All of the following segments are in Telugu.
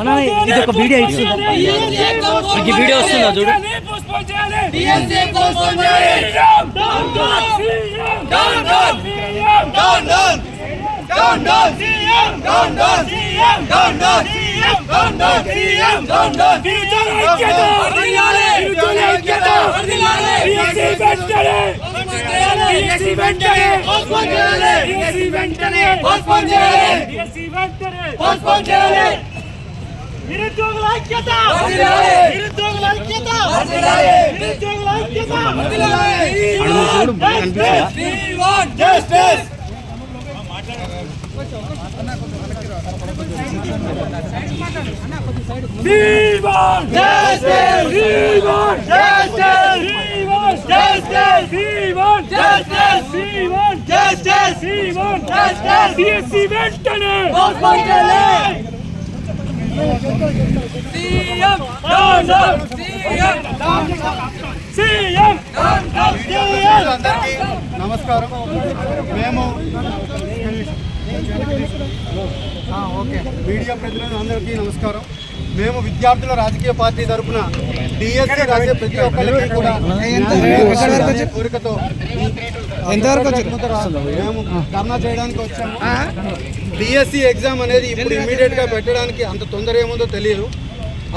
అన్న, ఇది చేయాలి. ఒక వీడియో పోస్ట్పోన్ ఇస్తుంది. చేయాలి. DSE ఎగ్జామ్ పోస్ట్పోన్ ఈ వీడియో వస్తుందా చూడు చేయాలి. పోస్ట్పోన్ చేయాలి. DSE పోస్ట్పోన్ చేయాలి. CM. Down down. CM. Down down. నిరుద్యోగుల ఐక్యత. నిరుద్యోగుల ఐక్యత. నిరుద్యోగుల ఐక్యత. వెంటనే. సీఎం సీఎం సీఎం నమస్కారం మేము ఓకే. మీడియా ప్రతినిధులందరికీ నమస్కారం. మేము విద్యార్థుల రాజకీయ పార్టీ తరఫున డిఎస్సి రాసే ప్రతి ఒక్కరికి కూడా కోరికతో మేము ధర్నా చేయడానికి వచ్చాము. డిఎస్సి ఎగ్జామ్ అనేది ఇప్పుడు ఇమీడియట్గా పెట్టడానికి అంత తొందర ఏముందో తెలియదు.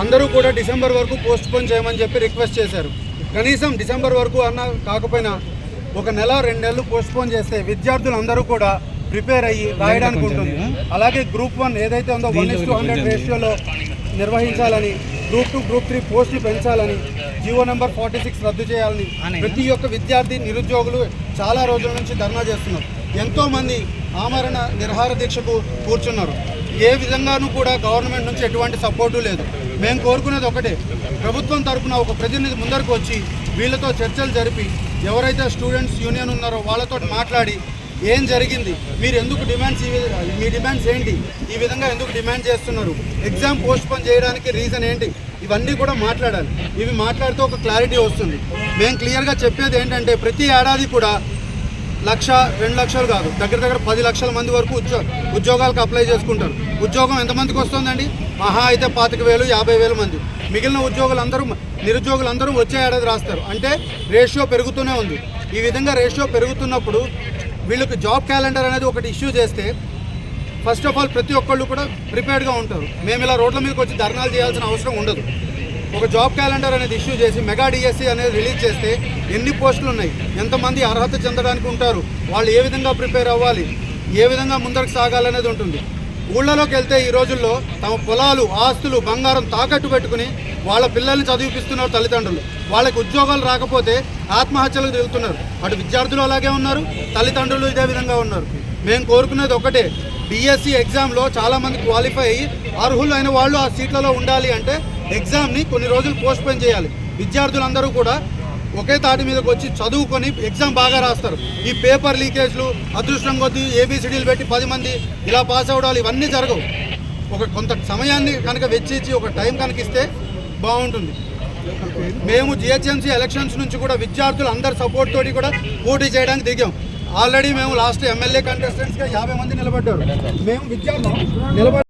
అందరూ కూడా డిసెంబర్ వరకు పోస్ట్ పోన్ చేయమని చెప్పి రిక్వెస్ట్ చేశారు. కనీసం డిసెంబర్ వరకు అన్న కాకపోయినా ఒక నెల రెండు నెలలు పోస్ట్ పోన్ చేస్తే విద్యార్థులు అందరూ కూడా ప్రిపేర్ అయ్యి రాయడానికి ఉంటుంది. అలాగే గ్రూప్ వన్ ఏదైతే ఉందో వన్ ఇస్ టూ హండ్రెడ్ రేషియోలో నిర్వహించాలని గ్రూప్ టూ గ్రూప్ త్రీ పోస్టులు పెంచాలని జీవో నెంబర్ ఫార్టీ సిక్స్ రద్దు చేయాలని ప్రతి ఒక్క విద్యార్థి నిరుద్యోగులు చాలా రోజుల నుంచి ధర్నా చేస్తున్నారు. ఎంతో మంది ఆమరణ నిర్హార దీక్షకు కూర్చున్నారు. ఏ విధంగానూ కూడా గవర్నమెంట్ నుంచి ఎటువంటి సపోర్టు లేదు. మేము కోరుకునేది ఒకటే. ప్రభుత్వం తరపున ఒక ప్రతినిధి ముందరకు వచ్చి వీళ్ళతో చర్చలు జరిపి ఎవరైతే స్టూడెంట్స్ యూనియన్ ఉన్నారో వాళ్ళతో మాట్లాడి ఏం జరిగింది? మీరు ఎందుకు డిమాండ్స్ మీ డిమాండ్స్ ఏంటి? ఈ విధంగా ఎందుకు డిమాండ్ చేస్తున్నారు? ఎగ్జామ్ పోస్ట్ పోన్ చేయడానికి రీజన్ ఏంటి? ఇవన్నీ కూడా మాట్లాడాలి. ఇవి మాట్లాడితే ఒక క్లారిటీ వస్తుంది. మేము క్లియర్గా చెప్పేది ఏంటంటే ప్రతి ఏడాది కూడా లక్ష రెండు లక్షలు కాదు దగ్గర దగ్గర పది లక్షల మంది వరకు ఉద్యో ఉద్యోగాలకు అప్లై చేసుకుంటారు. ఉద్యోగం ఎంతమందికి వస్తుందండి? మహా అయితే పాతిక వేలు యాభై వేల మంది. మిగిలిన ఉద్యోగులందరూ నిరుద్యోగులందరూ వచ్చే ఏడాది రాస్తారు. అంటే రేషియో పెరుగుతూనే ఉంది. ఈ విధంగా రేషియో పెరుగుతున్నప్పుడు వీళ్ళకి జాబ్ క్యాలెండర్ అనేది ఒకటి ఇష్యూ చేస్తే ఫస్ట్ ఆఫ్ ఆల్ ప్రతి ఒక్కళ్ళు కూడా ప్రిపేర్డ్గా ఉంటారు. మేము ఇలా రోడ్ల మీదకి వచ్చి ధర్నాలు చేయాల్సిన అవసరం ఉండదు. ఒక జాబ్ క్యాలెండర్ అనేది ఇష్యూ చేసి మెగా డిఎస్సి అనేది రిలీజ్ చేస్తే ఎన్ని పోస్టులు ఉన్నాయి? ఎంతమంది అర్హత చెందడానికి ఉంటారు? వాళ్ళు ఏ విధంగా ప్రిపేర్ అవ్వాలి? ఏ విధంగా ముందరకు సాగాలనేది ఉంటుంది. ఊళ్ళలోకి వెళ్తే ఈ రోజుల్లో తమ పొలాలు ఆస్తులు బంగారం తాకట్టు పెట్టుకుని వాళ్ళ పిల్లల్ని చదివిపిస్తున్నారు తల్లిదండ్రులు. వాళ్ళకి ఉద్యోగాలు రాకపోతే ఆత్మహత్యలకు దిగుతున్నారు. అటు విద్యార్థులు అలాగే ఉన్నారు తల్లిదండ్రులు ఇదే విధంగా ఉన్నారు. మేము కోరుకునేది ఒకటే డిఎస్సి ఎగ్జామ్లో చాలామంది క్వాలిఫై అయ్యి అర్హులు అయిన వాళ్ళు ఆ సీట్లలో ఉండాలి అంటే ఎగ్జామ్ని కొన్ని రోజులు పోస్ట్పోన్ చేయాలి. విద్యార్థులందరూ కూడా ఒకే తాటి మీదకి వచ్చి చదువుకొని ఎగ్జామ్ బాగా రాస్తారు. ఈ పేపర్ లీకేజ్లు అదృష్టం కొద్దీ ఏబీసీడీలు పెట్టి పది మంది ఇలా పాస్ అవడాలు ఇవన్నీ జరగవు. ఒక కొంత సమయాన్ని కనుక వెచ్చించి ఒక టైం కనుక ఇస్తే బాగుంటుంది. మేము జిహెచ్ఎంసీ ఎలక్షన్స్ నుంచి కూడా విద్యార్థులు అందరి సపోర్ట్ తోటి కూడా పోటీ చేయడానికి దిగాం. ఆల్రెడీ మేము లాస్ట్ ఎమ్మెల్యే కంటెస్టెంట్స్గా యాభై మంది నిలబడ్డారు. మేము విద్యార్థులు నిలబడి